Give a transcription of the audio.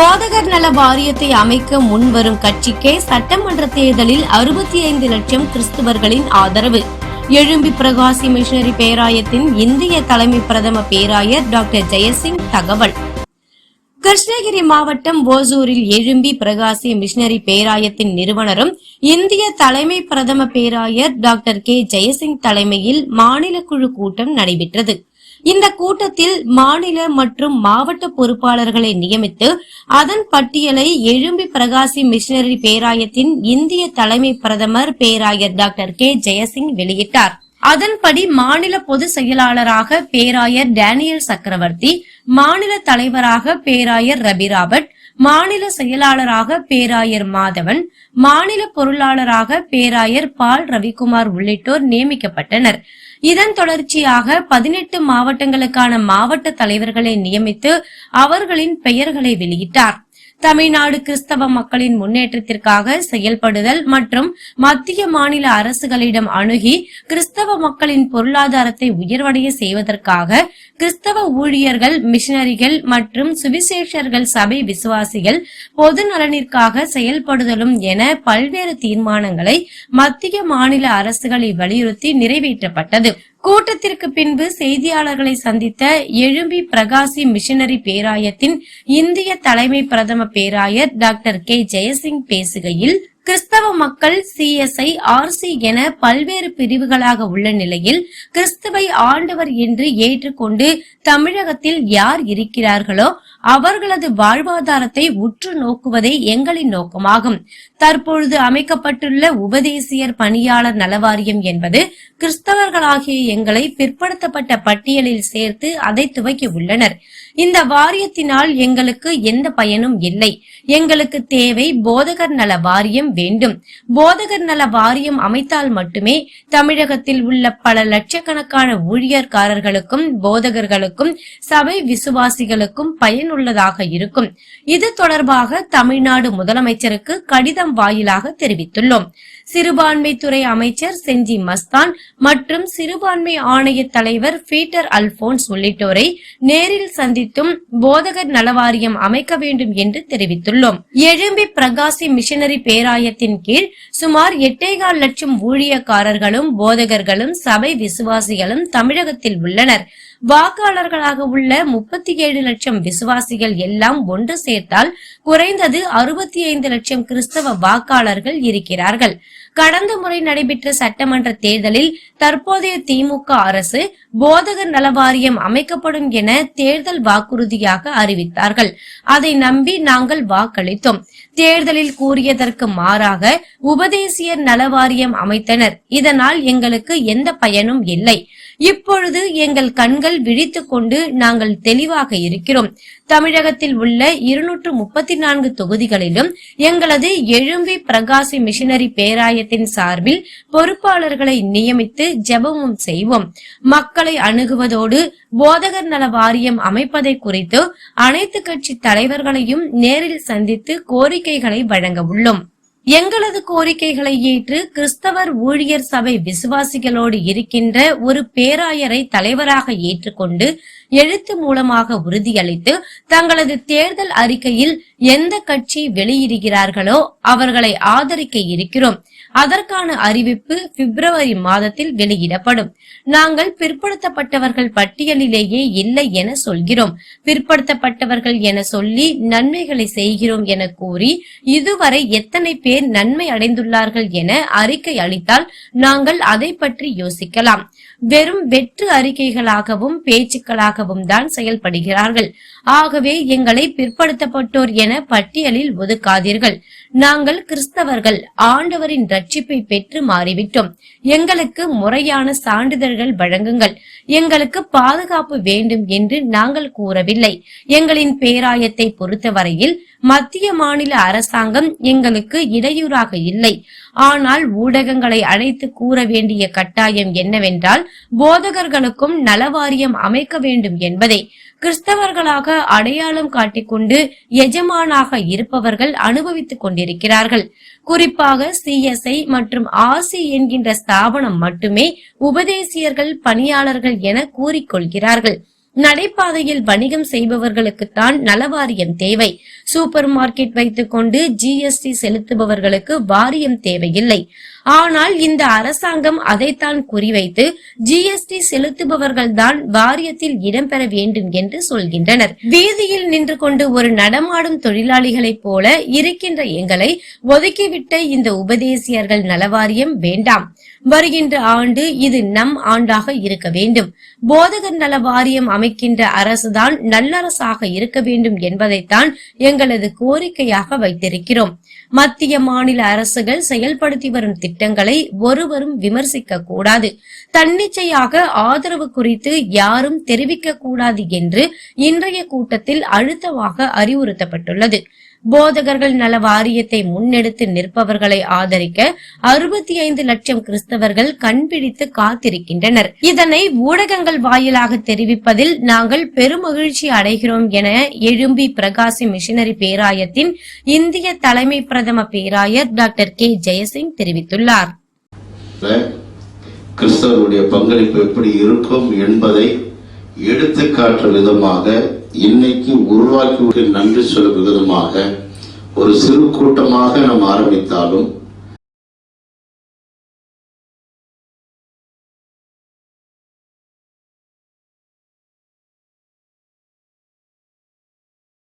போதகர் நல வாரியத்தை அமைக்க முன்வரும் கட்சிக்கே சட்டமன்ற தேர்தலில் அறுபத்தி ஐந்து லட்சம் கிறிஸ்துவர்களின் ஆதரவு. எழும்பி பிரகாசி மிஷனரி பேராயத்தின் இந்திய தலைமை பிரதம பேராயர் டாக்டர் ஜெயசிங் தகவல். கிருஷ்ணகிரி மாவட்டம் ஓசூரில் எழும்பி பிரகாசி மிஷனரி பேராயத்தின் நிறுவனரும் இந்திய தலைமை பிரதம பேராயர் டாக்டர் கே ஜெயசிங் தலைமையில் மாநில குழு கூட்டம் நடைபெற்றது. இந்த கூட்டத்தில் மாநில மற்றும் மாவட்ட பொறுப்பாளர்களை நியமித்து அதன் பட்டியலை எழும்பி பிரகாசி மிஷனரி பேராயத்தின் இந்திய தலைமை பிரதமர் பேராயர் டாக்டர் கே. ஜெயசிங் வெளியிட்டார். அதன்படி மாநில பொது செயலாளராக பேராயர் டேனியல் சக்கரவர்த்தி மாநில தலைவராக பேராயர் ரபி ராபர்ட் மாநில செயலாளராக பேராயர் மாதவன் மாநில பொருளாளராக பேராயர் பால் ரவிக்குமார் உள்ளிட்டோர் நியமிக்கப்பட்டனர். இதன் தொடர்ச்சியாக பதினெட்டு மாவட்டங்களுக்கான மாவட்ட தலைவர்களை நியமித்து அவர்களின் பெயர்களை வெளியிட்டார். தமிழ்நாடு கிறிஸ்தவ மக்களின் முன்னேற்றத்திற்காக செயல்படுதல் மற்றும் மத்திய மாநில அரசுகளிடம் அணுகி கிறிஸ்தவ மக்களின் பொருளாதாரத்தை உயர்வடைய செய்வதற்காக கிறிஸ்தவ ஊழியர்கள் மிஷனரிகள் மற்றும் சுவிசேஷர்கள் சபை விசுவாசிகள் பொது நலனிற்காக செயல்படுதலும் என பல்வேறு தீர்மானங்களை மத்திய மாநில அரசுகளை வலியுறுத்தி நிறைவேற்றப்பட்டது. கூட்டத்திற்கு பின்பு செய்தியாளர்களை சந்தித்த எழும்பி பிரகாசி மிஷனரி பேராயத்தின் இந்திய தலைமை பிரதம பேராயர் டாக்டர் கே. ஜெயசிங் பேசுகையில் கிறிஸ்தவ மக்கள் சிஎஸ்ஐ ஆர்சி என பல்வேறு பிரிவுகளாக உள்ள நிலையில் கிறிஸ்துவை ஆண்டவர் என்று ஏற்றுக்கொண்டு தமிழகத்தில் யார் இருக்கிறார்களோ அவர்களது வாழ்வாதாரத்தை உற்று நோக்குவதே எங்களின் நோக்கமாகும். தற்பொழுது அமைக்கப்பட்டுள்ள உபதேசியர் பணியாளர் நலவாரியம் என்பது கிறிஸ்தவர்களாகிய எங்களை பிற்படுத்தப்பட்ட பட்டியலில் சேர்த்து அதை துவக்கி உள்ளனர். இந்த வாரியத்தினால் எங்களுக்கு எந்த பயனும் இல்லை. எங்களுக்கு தேவை போதகர் நல வாரியம் வேண்டும். போதகர் நல வாரியம் அமைத்தால் மட்டுமே தமிழகத்தில் உள்ள பல லட்சக்கணக்கான ஊழியர்காரர்களுக்கும் போதகர்களுக்கும் சபை விசுவாசிகளுக்கும் பயனுள்ளதாக இருக்கும். இது தொடர்பாக தமிழ்நாடு முதலமைச்சருக்கு கடிதம் வாயிலாக தெரிவித்துள்ளோம். சிறுபான்மை துறை அமைச்சர் செஞ்சி மஸ்தான் மற்றும் சிறுபான்மை ஆணைய தலைவர் பீட்டர் அல்போன்ஸ் உள்ளிட்டோரை நேரில் சந்தித்தும் போதகர் நலவாரியம் அமைக்க வேண்டும் என்று தெரிவித்துள்ளோம். எழும்பி பிரகாசி மிஷனரி பேராயத்தின் கீழ் சுமார் எட்டேகால் லட்சம் ஊழியக்காரர்களும் போதகர்களும் சபை விசுவாசிகளும் தமிழகத்தில் உள்ளனர். வாக்காளர்களாக உள்ள முப்பத்தி ஏழு லட்சம் விசுவாசிகள் எல்லாம் ஒன்று சேர்த்தால் குறைந்தது அறுபத்தி ஐந்து லட்சம் கிறிஸ்தவ வாக்காளர்கள் இருக்கிறார்கள். கடந்த முறை நடைபெற்ற சட்டமன்ற தேர்தலில் தற்போதைய திமுக அரசு போதகர் நலவாரியம் அமைக்கப்படும் என தேர்தல் வாக்குறுதியாக அறிவித்தார்கள். அதை நம்பி நாங்கள் வாக்களித்தோம். தேர்தலில் கூறியதற்கு மாறாக உபதேசியர் நலவாரியம் அமைத்தனர். இதனால் எங்களுக்கு எந்த பயனும் இல்லை. இப்பொழுது எங்கள் கண்கள் கண்கள் விழித்துக் கொண்டு நாங்கள் தெளிவாக இருக்கிறோம். தமிழகத்தில் உள்ள இருநூற்று முப்பத்தி நான்கு தொகுதிகளிலும் எங்களது எழும்பி பிரகாசி மிஷினரி பேராயத்தின் சார்பில் பொறுப்பாளர்களை நியமித்து ஜெபமும் செய்வோம். மக்களை அணுகுவதோடு போதகர் நல வாரியம் அமைப்பதை குறித்து அனைத்து கட்சி தலைவர்களையும் நேரில் சந்தித்து கோரிக்கைகளை வழங்க உள்ளோம். எங்களது கோரிக்கைகளை ஏற்று கிறிஸ்தவர் ஊழியர் சபை விசுவாசிகளோடு இருக்கின்ற ஒரு பேராயரை தலைவராக ஏற்றுக்கொண்டு எழுத்து மூலமாக உறுதியளித்து தங்களது தேர்தல் அறிக்கையில் எந்த கட்சி வெளியிடுகிறார்களோ அவர்களை ஆதரிக்க இருக்கிறோம். அதற்கான அறிவிப்பு பிப்ரவரி மாதத்தில் வெளியிடப்படும். நாங்கள் பிற்படுத்தப்பட்டவர்கள் பட்டியலிலேயே இல்லை என சொல்கிறோம். பிற்படுத்தப்பட்டவர்கள் என சொல்லி நன்மைகளை செய்கிறோம் என கூறி இதுவரை எத்தனை பேர் நன்மை அடைந்துள்ளார்கள் என அறிக்கை அளித்தால் நாங்கள் அதை பற்றி யோசிக்கலாம். வெறும் வெற்று அறிக்கைகளாகவும் பேச்சுக்களாகவும் தான் செயல்படுகிறார்கள். ஆகவே எங்களை பிற்படுத்தப்பட்டோர் என பட்டியலில் ஒதுக்காதீர்கள். நாங்கள் கிறிஸ்தவர்கள் ஆண்டவரின் ரட்சிப்பை பெற்று மாறிவிட்டோம். எங்களுக்கு முறையான சான்றிதழ்கள் வழங்குங்கள். எங்களுக்கு பாதுகாப்பு வேண்டும் என்று நாங்கள் கூறவில்லை. எங்களின் பேராயத்தை பொறுத்தவரையில் மத்திய மாநில அரசாங்கம் எங்களுக்கு இடையூறாக இல்லை. ஆனால் ஊடகங்களை அழைத்து கூற வேண்டிய கட்டாயம் என்னவென்றால் போதகர்களுக்கும் நலவாரியம் அமைக்க வேண்டும் என்பதை. கிறிஸ்தவர்களாக அடையாளம் காட்டிக்கொண்டு எஜமானாக இருப்பவர்கள் அனுபவித்துக் கொண்டிருக்கிறார்கள். குறிப்பாக சிஎஸ்ஐ மற்றும் ஆசி என்கின்ற ஸ்தாபனம் மட்டுமே உபதேசியர்கள் பணியாளர்கள் என கூறிக்கொள்கிறார்கள். நடைபாதையில் வணிகம் செய்பவர்களுக்குத்தான் நலவாரியம் தேவை. சூப்பர் மார்க்கெட் வைத்துக் கொண்டு ஜிஎஸ்டி செலுத்துபவர்களுக்கு வாரியம் தேவையில்லை. ஆனால் இந்த அரசாங்கம் அதைத்தான் குறிவைத்து ஜிஎஸ்டி செலுத்துபவர்கள் தான் வாரியத்தில் இடம்பெற வேண்டும் என்று சொல்கின்றனர். வீதியில் நின்று கொண்டு ஒரு நடமாடும் தொழிலாளிகளைப் போல இருக்கின்ற எங்களை ஒதுக்கிவிட்ட இந்த உபதேசியர்கள் நலவாரியம் வேண்டாம். வருகின்ற ஆண்டு இது நம் ஆண்டாக இருக்க வேண்டும். போதகர் நல வாரியம் அமை அமைக்கின்ற அரசுதான் நல்லரசாக இருக்க வேண்டும் என்பதைத்தான் எங்களது கோரிக்கையாக வைத்திருக்கிறோம். மத்திய மாநில அரசுகள் செயல்படுத்தி வரும் திட்டங்களை ஒருவரும் விமர்சிக்க கூடாது. தன்னிச்சையாக ஆதரவு குறித்து யாரும் தெரிவிக்க கூடாது என்று இன்றைய கூட்டத்தில் அழுத்தமாக அறிவுறுத்தப்பட்டுள்ளது. போதகர்கள் நல வாரியத்தை முன்னெடுத்து நிற்பவர்களை ஆதரிக்க அறுபத்தி ஐந்து லட்சம் கிறிஸ்தவர்கள் கண்பிடித்து காத்திருக்கின்றனர். இதனை ஊடகங்கள் வாயிலாக தெரிவிப்பதில் நாங்கள் பெருமகிழ்ச்சி அடைகிறோம் என எழும்பி பிரகாசி மிஷினரி பேராயத்தின் இந்திய தலைமை பிரதம பேராயர் டாக்டர் கே. ஜெயசிங் தெரிவித்துள்ளார். கிறிஸ்தவருடைய பங்களிப்பு எப்படி இருக்கும் என்பதை எடுத்துக்காட்டுற விதமாக இன்னைக்கு உருவாக்கி நன்றி சொல்லும் விதமாக ஒரு சிறு கூட்டமாக நாம் ஆரம்பித்தாலும்